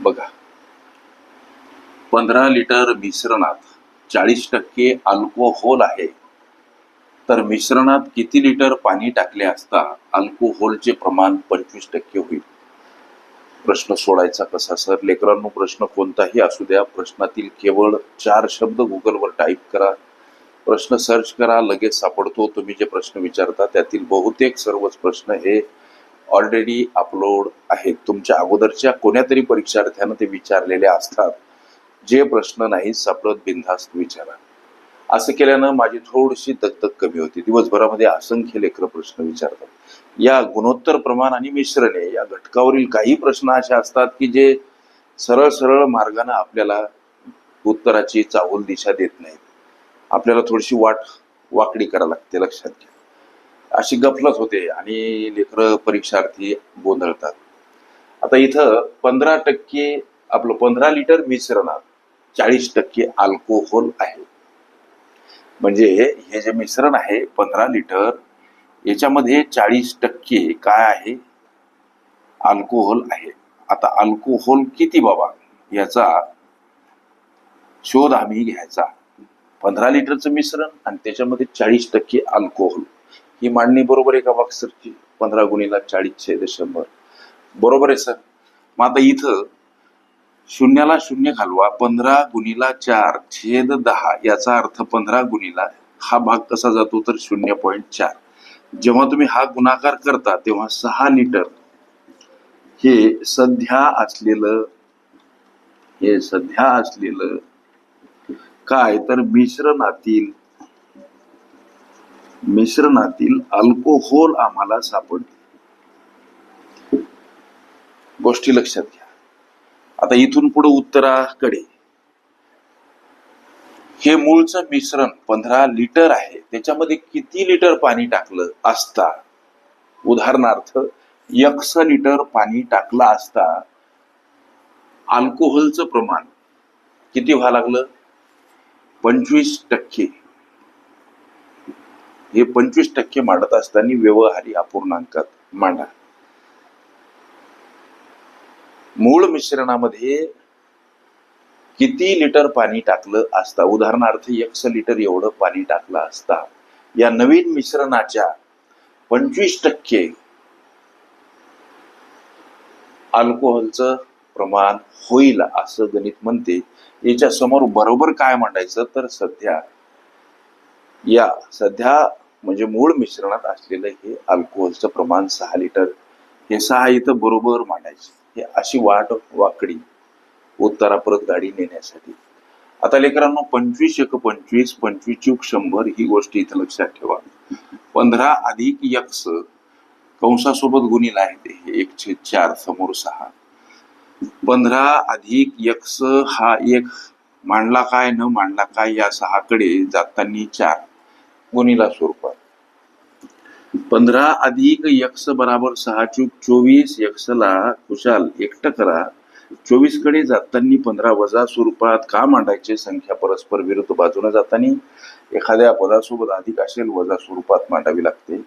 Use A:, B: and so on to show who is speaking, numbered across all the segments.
A: बघा. पंधरा लिटर मिश्रणात चाळीस टक्के अल्कोहोल आहे. तर मिश्रणात किती लिटर पाणी टाकले असता अल्कोहोलचे प्रमाण पंचवीस टक्के होईल? प्रश्न सोडायचा कसा सर? लेकरांनो प्रश्न कोणताही असू द्या. प्रश्नातील केवळ चार शब्द गुगलवर टाईप करा. प्रश्न सर्च करा लगेच सापडतो. तुम्ही जे प्रश्न विचारता त्यातील बहुतेक सर्वच प्रश्न हे ऑलरेडी अपलोड आहेत. तुमच्या अगोदरच्या कोण्यातरी परीक्षार्थ्यानं ते विचारलेले असतात. जे प्रश्न नाही सापडत बिनधास्त विचारा. असं केल्यानं माझी थोडीशी दगदग कमी होती. दिवसभरामध्ये असंख्य लेकर प्रश्न विचारतात. या गुणोत्तर प्रमाण आणि मिश्रणे या घटकावरील काही प्रश्न असे असतात की जे सरळ सरळ मार्गाने आपल्याला उत्तराची चाहूल दिशा देत नाहीत. आपल्याला थोडीशी वाट वाकडी करावी लागते लक्षात घ्या. अशी गफलत होते आणि लेकरं परीक्षार्थी गोंधळतात. आता इथं पंधरा टक्के आपलं पंधरा लिटर मिश्रणात चाळीस टक्के अल्कोहोल आहे. म्हणजे हे जे मिश्रण आहे पंधरा लिटर याच्यामध्ये चाळीस टक्के काय आहे? अल्कोहोल आहे. आता अल्कोहोल किती बाबा? याचा शोध आम्ही घ्यायचा. पंधरा लिटरचं मिश्रण आणि त्याच्यामध्ये चाळीस टक्के अल्कोहोल ही मांडणी बरोबर आहे का वाक्सरची पंधरा गुणीला चाळीस छेद शंभर बरोबर आहे सर. मग आता इथं शून्याला शून्य घालवा पंधरा गुणीला चार छेद दहा याचा अर्थ पंधरा गुणीला हा भाग कसा जातो तर शून्य पॉईंट चार. जेव्हा तुम्ही हा गुणाकार करता तेव्हा सहा लिटर हे सध्या असलेलं हे सध्या असलेलं काय? तर मिश्रणातील मिश्रणातील अल्कोहोल आम्हाला सापडते. गोष्टी लक्षात घ्या. आता इथून पुढे उत्तराकडे. हे मूळचं मिश्रण पंधरा लिटर आहे. त्याच्यामध्ये किती लिटर पाणी टाकलं असता? उदाहरणार्थ यक्स लिटर पाणी टाकलं असता अल्कोहोलचं प्रमाण किती व्हावं लागलं? पंचवीस टक्के. हे पंचवीस टक्के मांडत असताना व्यवहारी अपूर्णांकात मांडा. मूळ मिश्रणामध्ये किती लिटर पाणी टाकलं असता उदाहरणार्थ एकशे लिटर एवढं पाणी टाकलं असता या नवीन मिश्रणाच्या पंचवीस टक्के अल्कोहोलचं प्रमाण होईल असं गणित म्हणते. याच्या समोर बरोबर काय मांडायचं तर सध्या या सध्या म्हणजे मूळ मिश्रणात असलेलं हे अल्कोहोलचं प्रमाण सहा लिटर हे सहा इथं बरोबर मांडायचे. हे अशी वाट वाकडी उत्तरा परत गाडी नेण्यासाठी. आता लेकरांनो पंचवीस एक पंचवीस पंचवीस चूक शंभर ही गोष्ट इथं लक्षात ठेवा. पंधरा अधिक यक्स कंसासोबत गुणिला आहे ते हे एक छे चार समोर सहा. पंधरा अधिक यक्स हा एक मांडला काय न मांडला काय या सहाकडे जाताना चार. गुणीला स्वरूपात पंधरा अधिक यक्ष बराबर सहा चूक चोवीस यक्षला कुशाल एकटं करा. चोवीसकडे जाताना पंधरा वजा स्वरूपात का मांडायचे? संख्या परस्पर विरुद्ध बाजूने जाताना एखाद्या पदासोबत अधिक असेल वजा स्वरूपात मांडावी लागते.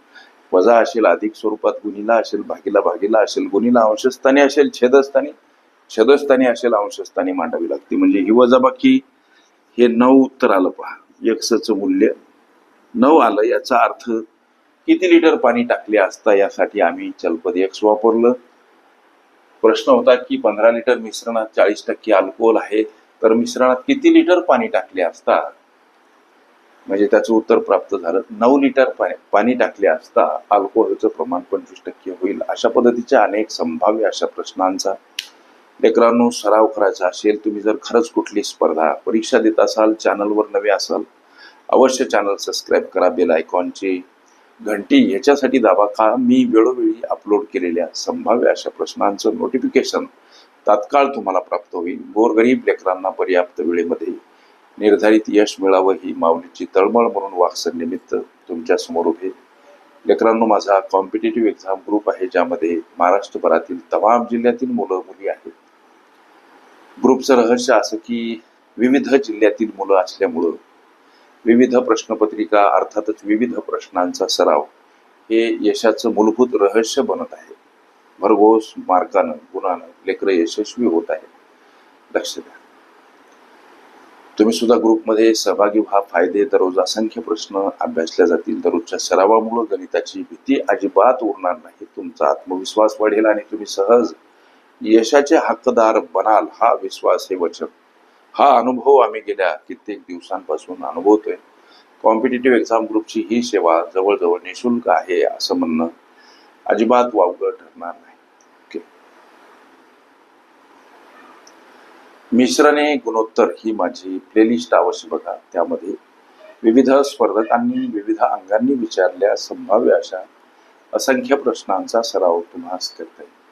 A: वजा असेल अधिक स्वरूपात गुणीला असेल भागीला भागीला असेल गुणीला अंशस्थानी असेल छेदस्थानी छेदस्थानी असेल अंशस्थानी मांडावी लागते. म्हणजे ही वजाबाकी हे नऊ उत्तर आलं पहा. यक्षचं मूल्य नऊ आलं याचा अर्थ किती लिटर पाणी टाकले असता यासाठी आम्ही चलपद एक्स वापरलं? प्रश्न होता की पंधरा लिटर मिश्रणात चाळीस टक्के अल्कोहोल आहे तर मिश्रणात किती लिटर पाणी टाकले असता? म्हणजे त्याचं उत्तर प्राप्त झालं नऊ लिटर पाणी पाणी टाकले असता अल्कोहोलचं प्रमाण पंचवीस टक्के होईल अशा पद्धतीच्या अनेक संभाव्य अशा प्रश्नांचा. लेकरांनो सराव करायचा असेल तुम्ही जर खरंच कुठली स्पर्धा परीक्षा देत असाल चॅनलवर नवे असाल अवश्य चॅनल सबस्क्राईब करा बेल आयकॉनची घंटी ह्याच्यासाठी दाबा का? मी वेळोवेळी अपलोड केलेल्या संभाव्य अशा प्रश्नांचं नोटिफिकेशन तात्काळ तुम्हाला प्राप्त होईल. गोरगरीब लेकरांना पर्याप्त वेळेमध्ये निर्धारित यश मिळावं ही माऊलीची तळमळ म्हणून वाक्सन निमित्त तुमच्यासमोर उभे. लेकरांनो माझा कॉम्पिटेटिव्ह एक्झाम ग्रुप आहे ज्यामध्ये महाराष्ट्रभरातील तमाम जिल्ह्यातील मुलं मुली आहेत. ग्रुपचं रहस्य असं की विविध जिल्ह्यातील मुलं असल्यामुळं विविध प्रश्नपत्रिका अर्थातच विविध प्रश्नांचा सराव हे यशाचं मूलभूत रहस्य बनत आहे. भरघोस मार्कानं गुणानं लेकरं यशस्वी होत आहे लक्ष द्या. तुम्ही सुद्धा ग्रुपमध्ये सहभागी व्हा. फायदे दररोज असंख्य प्रश्न अभ्यासले जातील. दररोजच्या सरावामुळे गणिताची भीती अजिबात उरणार नाही. तुमचा आत्मविश्वास वाढेल आणि तुम्ही सहज यशाचे हक्कदार बनाल. हा विश्वास हे वचन. हा अनुभव आम्ही गेल्या कित्येक दिवसांपासून अनुभवतोय. कॉम्पिटेटिव्ह एक्झाम ग्रुपची ही सेवा जवळजवळ निशुल्क आहे असं म्हणणं अजिबात वावगं ठरणार नाही. मिश्राने गुणोत्तर ही माझी प्लेलिस्ट अवश्य बघा. त्यामध्ये विविध स्पर्धकांनी विविध अंगांनी विचारल्या संभाव्य अशा असंख्य प्रश्नांचा सराव तुम्हाला करता येईल.